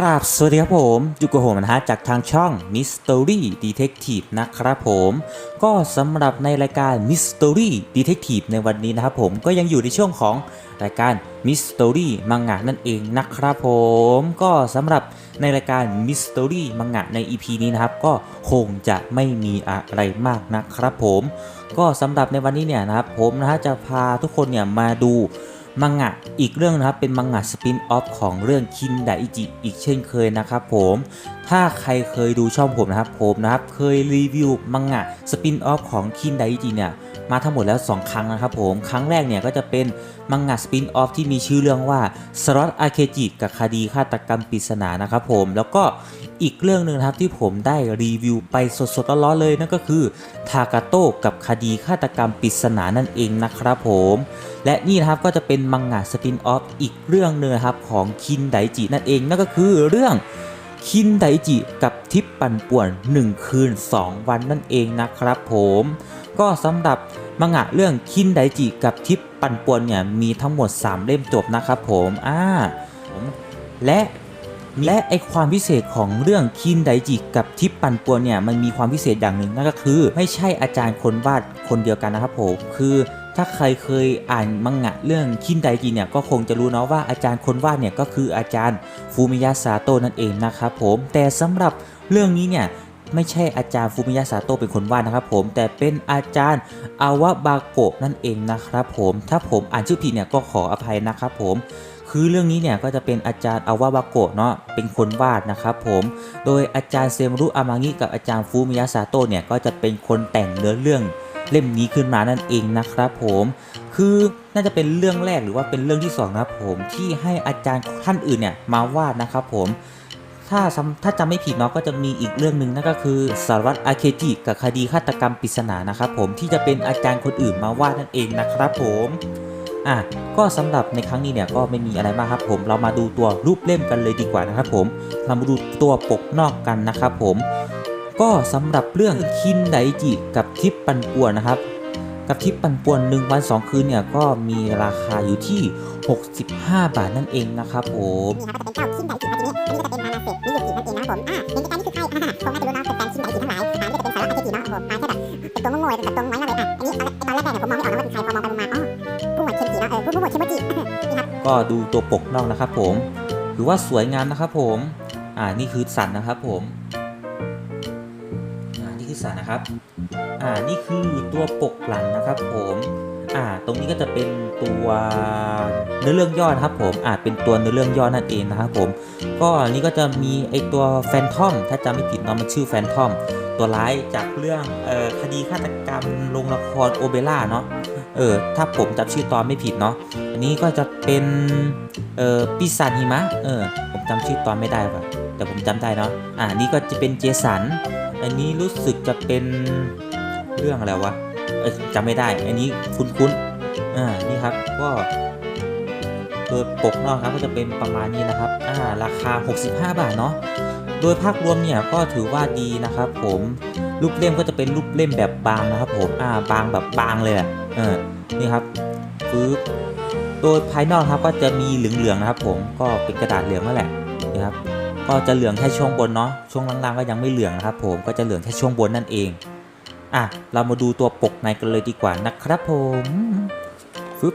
กราบสวัสดีครับผมอยู่กับผมนะฮะจากทางช่อง Mystery Detective นะครับผม ก็สำหรับในรายการ Mystery Detective ในวันนี้นะครับผมก็ยังอยู่ในช่วงของรายการ Mystery มังงะนั่นเองนะครับผม ก็สำหรับในรายการ Mystery มังงะใน EP นี้นะครับ ก็คงจะไม่มีอะไรมากนะครับผม ก็สำหรับในวันนี้เนี่ยนะครับผมนะฮะจะพาทุกคนเนี่ยมาดู มังงะอีกเรื่องนะครับเป็นมังงะสปินออฟของเรื่องคินไดอิจิอีกเช่นเคยนะครับผมถ้าใครเคยดูช่องผมนะครับผมนะครับเคยรีวิวมังงะสปินออฟของคินไดอิจิเนี่ย มาทั้งหมดแล้ว 2 ครั้งนะครับผม ครั้งแรกเนี่ยก็จะเป็นมังงะสปินออฟที่มีชื่อเรื่องว่าสล็อตอาเคจิกับคดีฆาตกรรมปริศนานะครับผม แล้วก็อีกเรื่องหนึ่งนะครับที่ผมได้รีวิวไปสดๆร้อนๆเลยนั่นก็คือทากาโต้กับคดีฆาตกรรมปริศนานั่นเองนะครับผม และนี่นะครับก็จะเป็นมังงะสปินออฟอีกเรื่องหนึ่งครับของคินไดจินั่นเองนั่นก็คือเรื่องคินไดจิกับทิปปั่นป่วน 1 คืน 2 วันนั่นเองนะครับผม ก็สำหรับ มังงะเรื่องคินไดจิกับทิปปั่นป่วนเนี่ยมีทั้งหมด 3 เล่มจบนะครับผมอ่าและและไอความพิเศษของเรื่องคินไดจิกับทิปปันป่วนเนี่ยมันมีความพิเศษอย่างหนึ่งนั่นก็คือ ไม่ใช่อาจารย์คนวาดคนเดียวกันนะครับผมคือถ้าใครเคยอ่านมังงะเรื่องคินไดจิเนี่ยก็คงจะรู้เนาะว่าอาจารย์คนวาดเนี่ยก็คืออาจารย์ฟูมิยะซาโตะนั่นเองนะครับผมแต่สำหรับเรื่องนี้เนี่ย ไม่ใช่อาจารย์ฟูมิยะซาโตะเป็นคนวาดนะครับผมแต่เป็นอาจารย์อาวะบาโกะนั่นเองนะครับผมถ้าผมอ่านชื่อผิดเนี่ยก็ขออภัยนะครับผมคือเรื่องนี้เนี่ยก็จะเป็นอาจารย์อาวะบาโกะเนาะเป็นคนวาดนะครับผม โดยอาจารย์เซมรุอามางิกับอาจารย์ฟูมิยะซาโตะเนี่ยก็จะเป็นคนแต่งเนื้อเรื่องเล่มนี้ขึ้นมานั่นเองนะครับผม คือน่าจะเป็นเรื่องแรกหรือว่าเป็นเรื่องที่สองนะครับผมที่ให้อาจารย์ท่านอื่นเนี่ยมาวาดนะครับผม ถ้าถ้าจำไม่ผิดเนาะก็จะมีอีกเรื่องหนึ่งนั่นก็คือสารวัตรอาเคจิกับคดีฆาตกรรมปริศนานะครับผมที่จะเป็นอาจารย์คนอื่นมาวาดนั่นเองนะครับผมอะก็สำหรับในครั้งนี้เนี่ยก็ไม่มีอะไรมากครับผมเรามาดูตัวรูปเล่มกันเลยดีกว่านะครับผมเรามาดูตัวปกนอกกันนะครับผมก็สำหรับเรื่องคินไดจิกับทิปปันป่วนนะครับกับทิปปันป่วน1วัน2คืนเนี่ยก็มีราคาอยู่ที่ 65 บาทนั่นเองนะครับผมนี่ครับก็จะ เป็นเจ้าคินไดจีนันนี้ก็จะเป็นนานาเซมิยุกินั่นเองนะครับผมอ่าเห็นการนี่คือใครอ่าคงน่าจะรู้นะเป็นแฟนคินไดจิทั้งหลายอ่านี่ก็จะเป็นสารวัตรอจิเนาะผมมาแค่แบบเป็นตัวโง่ๆเป็นตัวน้อยมากเลยอะอันนี้ตอนแรกๆเนี่ยผมมองไม่ออกนะว่าเป็นใครพอมองไปมองมาอ๋อผู้หมวดเคนจิเนาะเออผู้หมวดเคมจินี่ครับก็ดูตัวปกนอกนะครับผมถือว่าสวยงามนะครับผมอ่านี่คือสันนะครับผมอ่านี่คือสันนะครับอ่านี่คือตัวปกหลังนะครับผม อ่า ตรงนี้ก็จะเป็นตัวเนื้อเรื่องย่อนะครับผมอ่าเป็นตัวเนื้อเรื่องย่อนั่นเองนะครับผม ก็อันนี้ก็จะมีไอตัวแฟนทอม ถ้าจำไม่ผิดเนาะมันชื่อแฟนทอม ตัวร้ายจากเรื่องเอ่อคดีฆาตกรรมโรงละครโอเบร่าเนาะ เออ ถ้าผมจำชื่อตอนไม่ผิดเนาะ อันนี้ก็จะเป็นเอ่อปีศาจหิมะ เออ ผมจำชื่อตอนไม่ได้ว่ะ แต่ผมจำได้เนาะ อ่า นี่ก็จะเป็นเจสัน อันนี้รู้สึกจะเป็นเรื่องอะไรวะ จำไม่ได้ อันนี้คุ้นๆ อ่า นี่ครับ ก็ตัวปกนอกครับก็จะเป็นประมาณนี้นะครับ อ่า ราคา 65 บาทเนาะ โดยภาพรวมเนี่ยก็ถือว่าดีนะครับ ผม รูปเล่มก็จะเป็นรูปเล่มแบบบางนะครับผม อ่า บางแบบบางเลยอะเออนี่ครับปึ๊บโดยภายนอกครับก็จะมีเหลืองๆนะครับ ผม ก็เป็นกระดาษเหลืองนั่นแหละนะครับ ก็จะเหลืองแค่ช่วงบนเนาะ ช่วงล่างๆก็ยังไม่เหลืองนะครับ ผม ก็จะเหลืองแค่ช่วงบนนั่นเอง อะ เรามาดูตัวปกในกันเลยดีกว่านะครับผมฟึบ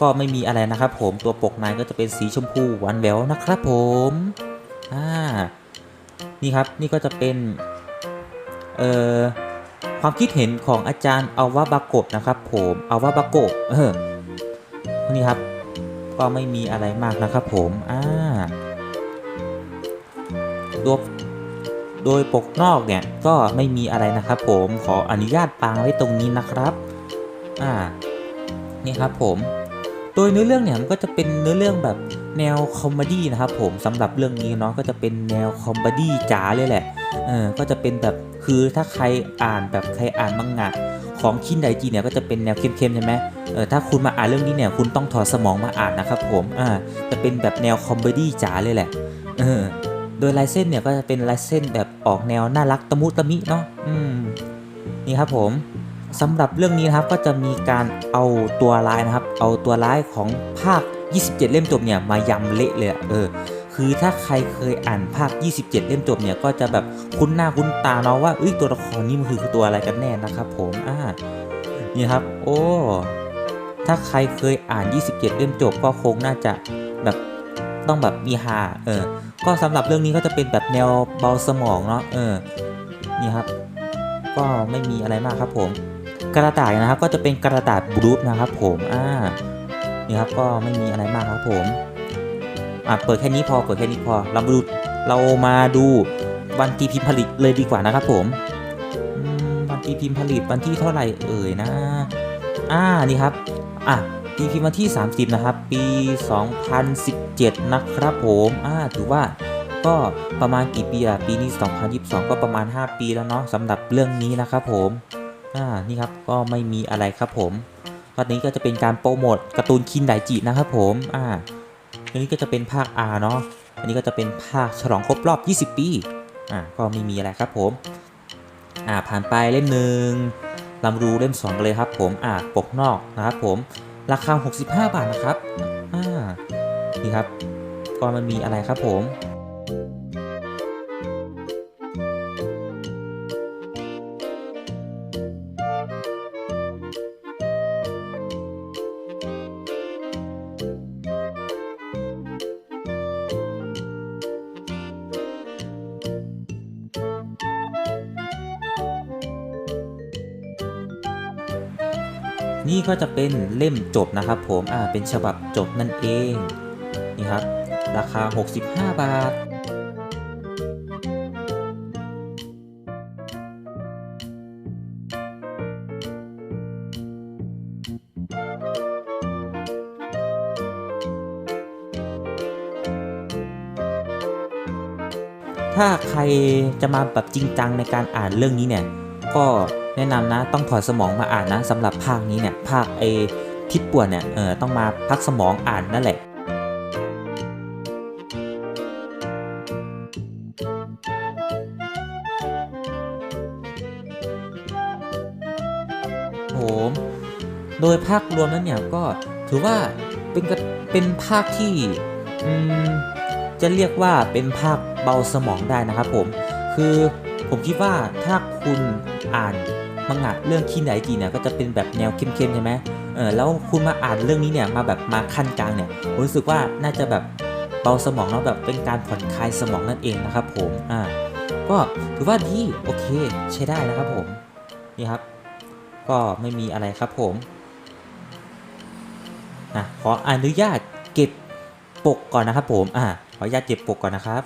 ก็ไม่มีอะไรนะครับผมตัวปกในก็จะเป็นสีชมพูหวานแหววนะครับผมอ่านี่ครับนี่ก็จะเป็นเอ่อความคิดเห็นของอาจารย์อาวาบาโกะนะครับ ผมอาวาบาโกะเออนี่ครับ ก็ไม่มีอะไรมากนะครับผมอ่าตัว โดยปกนอกเนี่ยก็ไม่มีอะไรนะครับผมขออนุญาตปางไว้ตรงนี้นะครับอ่านี่ครับผมโดยเนื้อเรื่องเนี่ยมันก็จะเป็นเนื้อเรื่องแบบแนวคอมเมดี้นะครับผมสำหรับเรื่องนี้เนาะก็จะเป็นแนวคอมเมดี้จ๋าเลยแหละเออก็จะเป็นแบบคือถ้าใครอ่านแบบใครอ่านมังงะของคินไดจีเนี่ยก็จะเป็นแนวเข้มๆใช่ไหมเออถ้าคุณมาอ่านเรื่องนี้เนี่ยคุณต้องถอดสมองมาอ่านนะครับผมอ่าจะเป็นแบบแนวคอมเมดี้จ๋าเลยแหละเออ โดยลายเส้นเนี่ยก็จะเป็นลายเส้นแบบออกแนวน่ารักตะมุตะมิเนาะอืมนี่ครับผมสำหรับเรื่องนี้นะครับก็จะมีการเอาตัวร้ายนะครับ เอาตัวร้ายของภาค 27 เล่มจบเนี่ยมายำเละเลยเออคคือถ้าใครเคยอ่านภาค 27 เล่มจบเนี่ยก็จะแบบคุ้นหน้าคุ้นตาเนาะว่าเอ้ยตัวละครนี้มันคือตัวอะไรกันแน่นะครับผมอ่านี่ครับ โอ้ถ้าใครเคยอ่าน 27 เล่มจบก็คงน่าจะแบบต้องแบบมีฮาเออ ก็สำหรับเรื่องนี้ก็จะเป็นแบบแนวเบาสมองเนาะเออนี่ครับ ก็ไม่มีอะไรมากครับผม กระดาษนะครับก็จะเป็นกระดาษบลูฟนะครับ ผมอ่านี่ครับก็ไม่มีอะไรมากครับผมอะเปิดแค่นี้พอเปิดแค่นี้พอเรามาดูเรามาดูวันตีพิมพ์ผลิตเลยดีกว่านะครับ ผมวันตีพิมพ์ผลิตวันที่เท่าไหร่เอ่ยนะ อ่านี่ครับอะ ตีพิมพ์วันที่ 30 นะครับ ปี 2017 นะครับผมอ่าถือว่าก็ประมาณกี่ปีอะปีนี้ 2022 ก็ประมาณ 5 ปีแล้วเนาะสำหรับเรื่องนี้นะครับผมอ่านี่ครับก็ไม่มีอะไรครับผมตอนนี้ก็จะเป็นการโปรโมทการ์ตูนคินไดจินะครับผมอ่าอันนี้ก็จะเป็นภาค R เนาะอันนี้ก็จะเป็นภาคฉลองครบรอบ 20 ปีอ่าก็ไม่มีอะไรครับผมอ่าผ่านไปเล่มหนึ่งลำรูเล่มสองเลยครับผมอ่าปกนอกนะครับผม ราคา 65 บาทนะครับ อ่า นี่ครับก็มันมีอะไรครับผม นี่ก็จะเป็นเล่มจบนะครับ ผมอ่าเป็นฉบับจบนั่นเองนี่ครับ ราคา 65 บาทถ้าใครจะมาแบบจริงจังในการอ่านเรื่องนี้เนี่ย ก็ แนะนำนะต้องถอดสมองมาอ่านนะสำหรับภาคนี้เนี่ยภาคไอทิศป่วนเนี่ยเออต้องมาพักสมองอ่านนั่นแหละผมโดยภาครวมนั้นเนี่ยก็ถือว่าเป็นเป็นภาคที่จะเรียกว่าเป็นภาคเบาสมองได้นะครับผม คือผมคิดว่าถ้าคุณอ่าน มังงะเรื่องคินไดจีเนี่ยก็จะเป็นแบบแนวเข้มๆใช่ไหมเออแล้วคุณมาอ่านเรื่องนี้เนี่ยมาแบบมาขั้นกลางเนี่ยผมรู้สึกว่าน่าจะแบบเบาสมองแล้วแบบเป็นการผ่อนคลายสมองนั่นเองนะครับผมอ่าก็ถือว่าดีโอเคใช้ได้นะครับผมนี่ครับ ก็ไม่มีอะไรครับผมนะขออนุญาตเก็บปกก่อนนะครับผมอ่าขออนุญาตเก็บปกก่อนนะครับ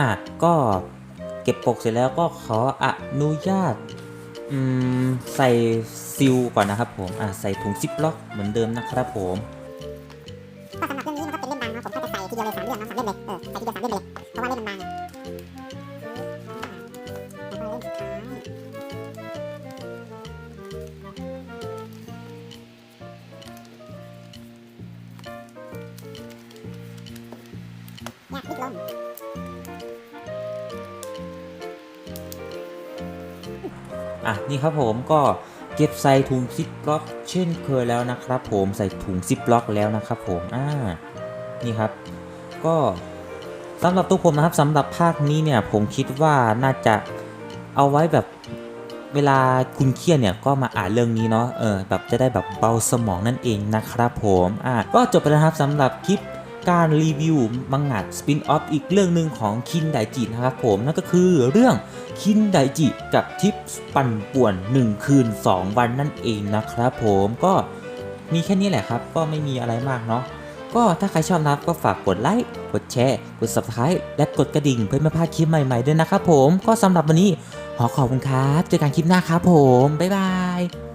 อะก็เก็บปกเสร็จแล้วก็ขออนุญาตใส่ซิลก่อนนะครับผมอะใส่ถุงซิปล็อกเหมือนเดิมนะครับผมก็สำหรับเรื่องนี้มันก็เป็นเล่มบางเนาะผมก็จะใส่ทีเดียวเลยสามเล่มเนาะสามเล่มเลยเออใส่ทีเดียวสามเล่มเลยเพราะว่าเล่มมันบางอะแล้วก็เนี่ยลิดลม อะนี่ครับผมก็เก็บใส่ถุงซิปล็อกเช่นเคยแล้วนะครับผมใส่ถุงซิปล็อกแล้วนะครับผมอ่านี่ครับ ก็สำหรับตัวผมนะครับสำหรับภาคนี้เนี่ยผมคิดว่าน่าจะเอาไว้แบบเวลาคุณเครียดเนี่ยก็มาอ่านเรื่องนี้เนาะเออแบบจะได้แบบเบาสมองนั่นเองนะครับผมอะก็จบไปแล้วครับสำหรับคลิป การรีวิวมังงะสปินออฟอีกเรื่องหนึ่งของคินไดจินะครับผม นั่นก็คือเรื่องคินไดจิกับทิปปั่นป่วน 1 คืน 2 วันนั่นเองนะครับผมก็มีแค่นี้แหละครับ ก็ไม่มีอะไรมากเนาะก็ถ้าใครชอบนะครับก็ฝากกดไลค์กดแชร์ กด subscribe และกดกระดิ่งเพื่อไม่พลาดคลิปใหม่ๆด้วยนะครับผมก็สำหรับวันนี้ขอขอบคุณครับเจอกันคลิปหน้าครับผมบ๊ายบาย